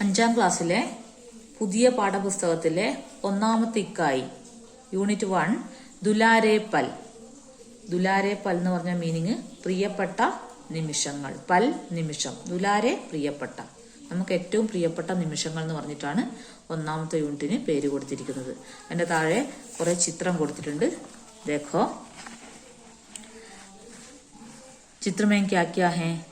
അഞ്ചാം ക്ലാസ്സിലെ പുതിയ പാഠപുസ്തകത്തിലെ ഒന്നാമത്തെ ഇക്കായി യൂണിറ്റ് വൺ ദുലാരേ പൽ ദുലാരെ പൽ എന്ന് പറഞ്ഞ മീനിങ് പ്രിയപ്പെട്ട നിമിഷങ്ങൾ പൽ നിമിഷം. ദുലാരെ പ്രിയപ്പെട്ട. നമുക്ക് ഏറ്റവും പ്രിയപ്പെട്ട നിമിഷങ്ങൾ എന്ന് പറഞ്ഞിട്ടാണ് ഒന്നാമത്തെ യൂണിറ്റിന് പേര് കൊടുത്തിരിക്കുന്നത്. അതിന്റെ താഴെ കുറെ ചിത്രം കൊടുത്തിട്ടുണ്ട്. ദേഖോ. ചിത്രമേ ക്യാ ഹേ?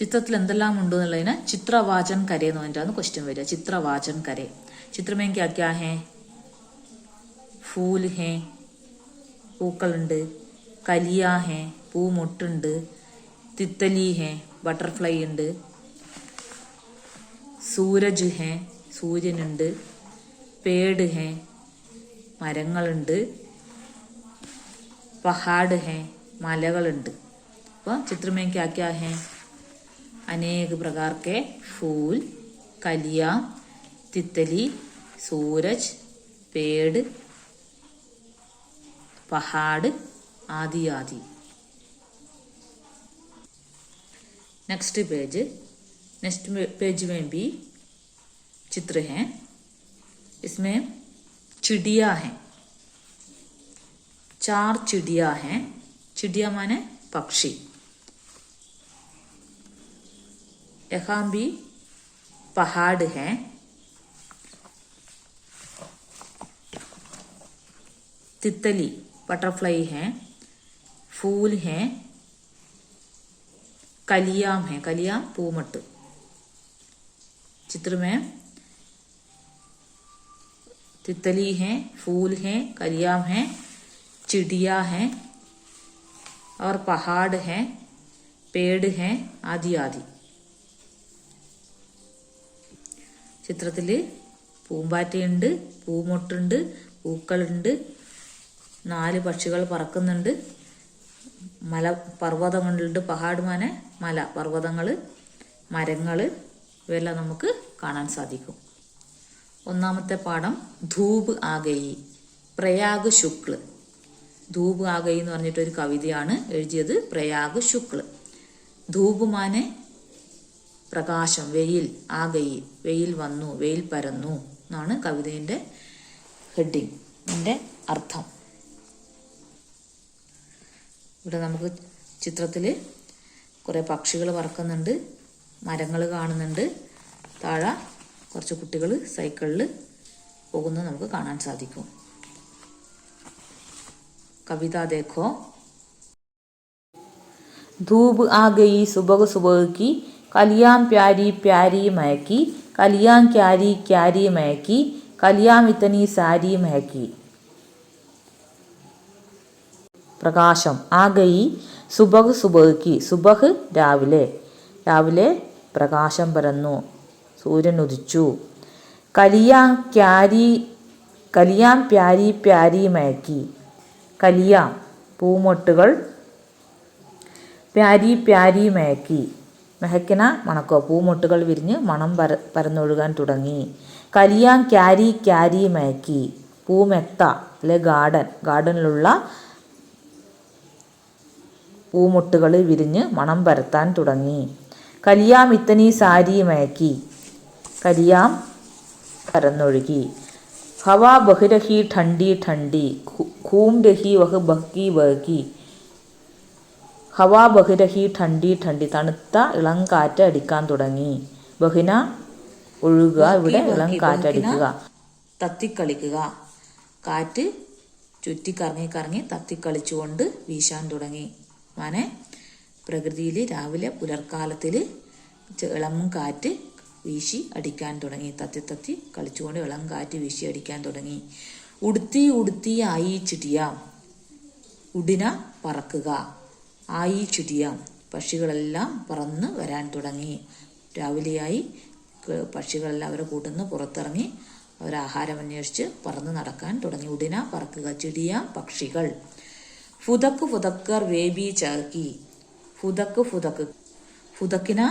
ചിത്രത്തിൽ എന്തെല്ലാം ഉണ്ട് എന്നുള്ളതിന് ചിത്രവാചൻ കരേ എന്ന് പറഞ്ഞിട്ടാണ് ക്വസ്റ്റ്യൻ വരിക. ചിത്രവാചൻ കര. ചിത്രമേ ക്യാ ക്യാ ഹേ? ഫൂൽ ഹേ? പൂക്കളുണ്ട്. കലിയ ഹേ? പൂമൊട്ടുണ്ട്. തിത്തലി ഹേ? ബട്ടർഫ്ലൈ ഉണ്ട്. സൂരജ് ഹേ? സൂര്യനുണ്ട്. പേട് ഹേ? മരങ്ങളുണ്ട്. പഹാഡ് ഹേ? മലകളുണ്ട്. അപ്പോൾ ചിത്രമേ ക്യാ ക്യാ ഹേ? अनेक प्रकार के फूल कलिया तितली सूरज पेड़ पहाड़ आदि आदि नेक्स्ट पेज नेक्स्ट पेज में भी चित्र हैं इसमें चिड़िया हैं चार चिड़िया हैं चिड़िया माने पक्षी यहाँ भी पहाड़ हैं। तितली बटरफ्लाई हैं, फूल हैं कलियाम है कलियाम पूमट। चित्र में तितली हैं, फूल हैं कलियाम हैं, चिड़िया हैं और पहाड़ हैं, पेड़ हैं आदि आदि ചിത്രത്തിൽ പൂമ്പാറ്റയുണ്ട് പൂമൊട്ടുണ്ട് പൂക്കളുണ്ട്. നാല് പക്ഷികൾ പറക്കുന്നുണ്ട്. മല പർവതങ്ങളുണ്ട്. പഹാഡ്മാനെ മല പർവതങ്ങൾ മരങ്ങൾ ഇവയെല്ലാം നമുക്ക് കാണാൻ സാധിക്കും. ഒന്നാമത്തെ പാഠം ധൂപ് ആഗയി പ്രയാഗ് ശുക്ല്. ധൂപ് ആഗയി എന്ന് പറഞ്ഞിട്ടൊരു കവിതയാണ് എഴുതിയത് പ്രയാഗ് ശുക്ല്. ധൂപ് മാനെ പ്രകാശം വെയിൽ ആകയിൽ വെയിൽ വന്നു വെയിൽ പരന്നു എന്നാണ് കവിതയുടെ ഹെഡിങ് എന്റെ അർത്ഥം. ഇവിടെ നമുക്ക് ചിത്രത്തിൽ കുറേ പക്ഷികൾ പറക്കുന്നുണ്ട് മരങ്ങൾ കാണുന്നുണ്ട് താഴെ കുറച്ച് കുട്ടികൾ സൈക്കിളിൽ പോകുന്നത് നമുക്ക് കാണാൻ സാധിക്കും. കവിത ദേഖോ. ധൂപ് आ गई सुबह सुबह की കലിയാം പ്യാരി പ്യാരി മയക്കി കലിയാം ക്യാരി ക്യാരി മയക്കി കലിയാം ഇത്തനി സാരി മയക്കി. പ്രകാശം. ആ സുബഹ് സുബഹ്ക്ക് സുബഹ് രാവിലെ. രാവിലെ പ്രകാശം പരന്നു. സൂര്യൻ ഉദിച്ചു. കലിയാം ക്യാരി കലിയാം പ്യാരി പ്യാരി മയക്കി. കലിയാം പൂമൊട്ടുകൾ പ്യാരി പ്യാരി മയക്കി. മെഹക്കിന മണക്കോ. പൂമൊട്ടുകൾ വിരിഞ്ഞ് മണം പര പരന്നൊഴുകാൻ തുടങ്ങി. കലിയാൻ ക്യാരി ക്യാരി മയക്കി പൂമെത്ത അല്ലെ ഗാർഡൻ. ഗാർഡനിലുള്ള പൂമൊട്ടുകൾ വിരിഞ്ഞ് മണം പരത്താൻ തുടങ്ങി. കലിയാം ഇത്തനി സാരി മയക്കി കലിയാം പരന്നൊഴുകി. ഹവാ ബഹിരഹി ഠണ്ടി ഠണ്ടി. ഖൂം രഹി വഹ് ബഹ്കി ബഹ്കി. ഹവാ ബഹിരഹി ഠണ്ടി ഠണ്ടി തണുത്ത ഇളം കാറ്റ് അടിക്കാൻ തുടങ്ങി. ബഹിന ഒഴുകുക ഇവിടെ ഇളം കാറ്റ് അടിക്കുക. തത്തിക്കളിക്കുക. കാറ്റ് ചുറ്റിക്കറങ്ങി കറങ്ങി തത്തിക്കളിച്ചുകൊണ്ട് വീശാൻ തുടങ്ങി. മാനെ പ്രകൃതിയിൽ രാവിലെ പുലർക്കാലത്തിൽ ഇളം കാറ്റ് വീശി അടിക്കാൻ തുടങ്ങി. തത്തി തത്തി കളിച്ചുകൊണ്ട് ഇളം കാറ്റ് വീശി അടിക്കാൻ തുടങ്ങി. ഉടുത്തി ഉടുത്തി ആയി ചിടിയ ഉടിന പറക്കുക. ആയി ചുരിയാം പക്ഷികളെല്ലാം പറന്ന് വരാൻ തുടങ്ങി. രാവിലെയായി പക്ഷികളെല്ലാം അവരെ കൂട്ടുന്ന പുറത്തിറങ്ങി അവർ ആഹാരം അന്വേഷിച്ച് പറന്ന് നടക്കാൻ തുടങ്ങി. ഉടിന പറക്കുക ചിടിയാം പക്ഷികൾ. ഫുതക്ക് ഫുതക്കർ വേബി ചാക്കി ഫുതക്ക് ഫുതക്ക്. ഫുതക്കിന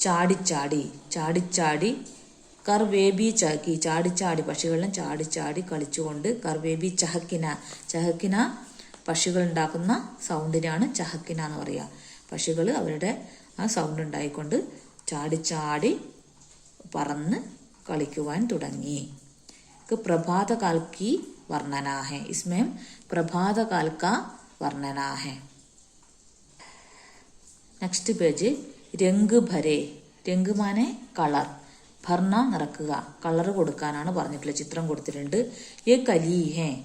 ചാടിച്ചാടി. ചാടിച്ചാടി. കർവേബി ചാക്കി ചാടിച്ചാടി. പക്ഷികളെല്ലാം ചാടിച്ചാടി കളിച്ചുകൊണ്ട് കർ വേബി ചഹക്കിന. ചഹക്കിന പക്ഷികൾ ഉണ്ടാക്കുന്ന സൗണ്ടിനാണ് ചഹക്കിന എന്ന് പറയുക പക്ഷികൾ അവരുടെ ആ സൗണ്ട് ഉണ്ടായിക്കൊണ്ട് ചാടി ചാടി പറന്ന് കളിക്കുവാൻ തുടങ്ങി. പ്രഭാതകാൽക്കി വർണനാഹെ. ഇസ്മയം പ്രഭാതകാൽക്ക വർണനാഹെ. നെക്സ്റ്റ് പേജ് രംഗ് ഭരേ. രംഗ് മാനെ കളർ. ഭർണ നിറക്കുക. കളർ കൊടുക്കാനാണ് പറഞ്ഞിട്ടുള്ളത് ചിത്രം കൊടുത്തിട്ടുണ്ട്. യെ കലീഹേ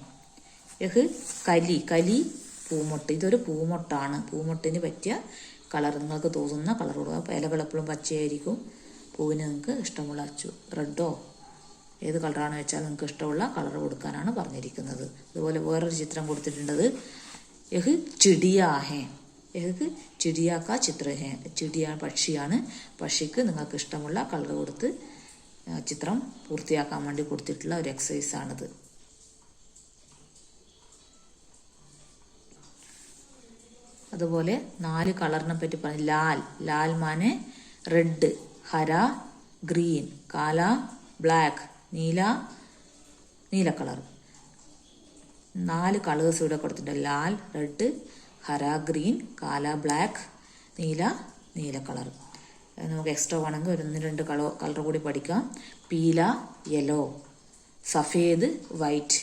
യഹ് കലി കലി പൂമൊട്ട്. ഇതൊരു പൂമൊട്ടാണ്. പൂമൊട്ടിന് പറ്റിയ കളർ നിങ്ങൾക്ക് തോന്നുന്ന കളർ കൊടുക്കുക ഇലകൾ പച്ചയായിരിക്കും. പൂവിന് നിങ്ങൾക്ക് ഇഷ്ടമുള്ള അച്ചു റെഡോ ഏത് കളറാണ് വെച്ചാൽ നിങ്ങൾക്ക് ഇഷ്ടമുള്ള കളർ കൊടുക്കാനാണ് പറഞ്ഞിരിക്കുന്നത്. അതുപോലെ വേറൊരു ചിത്രം കൊടുത്തിട്ടുണ്ടത്. യഹ് ചിടിയാഹേ. യഹ് ചിടിയാക്ക ചിത്ര ഹേ ചിടിയ പക്ഷിയാണ്. പക്ഷിക്ക് നിങ്ങൾക്ക് ഇഷ്ടമുള്ള കളർ കൊടുത്ത് ചിത്രം പൂർത്തിയാക്കാൻ വേണ്ടി കൊടുത്തിട്ടുള്ള ഒരു എക്സസൈസ് അതുപോലെ നാല് കളറിനെ പറ്റി പറഞ്ഞു. ലാൽ. ലാൽ മാനെ റെഡ് ഹര ഗ്രീൻ കാല ബ്ലാക്ക് നീല നീല കളർ. നാല് കളേഴ്സ് ഇവിടെ കൊടുത്തിട്ടുണ്ട്. ലാൽ റെഡ് ഹര ഗ്രീൻ കാല ബ്ലാക്ക് നീല നീല കളർ. നമുക്ക് എക്സ്ട്രാ വേണമെങ്കിൽ ഒരു ഒന്ന് രണ്ട് കളർ കളർ കൂടി പഠിക്കാം. പീല യെല്ലോ. സഫേദ് വൈറ്റ്.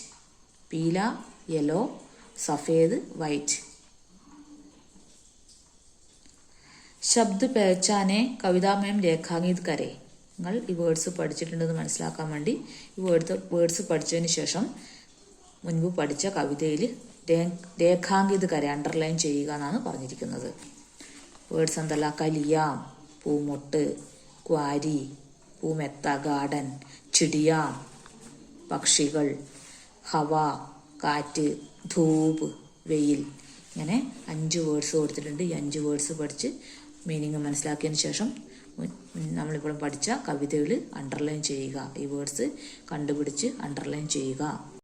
പീല യെല്ലോ. സഫേദ് വൈറ്റ്. ശബ്ദ പേച്ചാനെ കവിതാമയം രേഖാംഗീത് കരേ നിങ്ങൾ ഈ വേർഡ്സ് പഠിച്ചിട്ടുണ്ടെന്ന് മനസ്സിലാക്കാൻ വേണ്ടി ഈ വേർഡ്സ് വേർഡ്സ് പഠിച്ചതിന് ശേഷം മുൻപ് പഠിച്ച കവിതയിൽ രേഖാംഗീത് കര അണ്ടർലൈൻ ചെയ്യുക എന്നാണ് പറഞ്ഞിരിക്കുന്നത്. വേർഡ്സ് എന്തല്ല? കലിയാം പൂമൊട്ട് ക്വാരി പൂമെത്ത ഗാർഡൻ ചിടിയാം പക്ഷികൾ ഹവ കാറ്റ് ധൂപ് വെയിൽ. ഇങ്ങനെ അഞ്ച് വേർഡ്സ് കൊടുത്തിട്ടുണ്ട്. ഈ അഞ്ച് വേർഡ്സ് പഠിച്ച് മീനിങ് മനസ്സിലാക്കിയതിന് ശേഷം നമ്മളിപ്പോഴും പഠിച്ച കവിതകൾ അണ്ടർലൈൻ ചെയ്യുക. ഈ വേർഡ്സ് കണ്ടുപിടിച്ച് അണ്ടർലൈൻ ചെയ്യുക.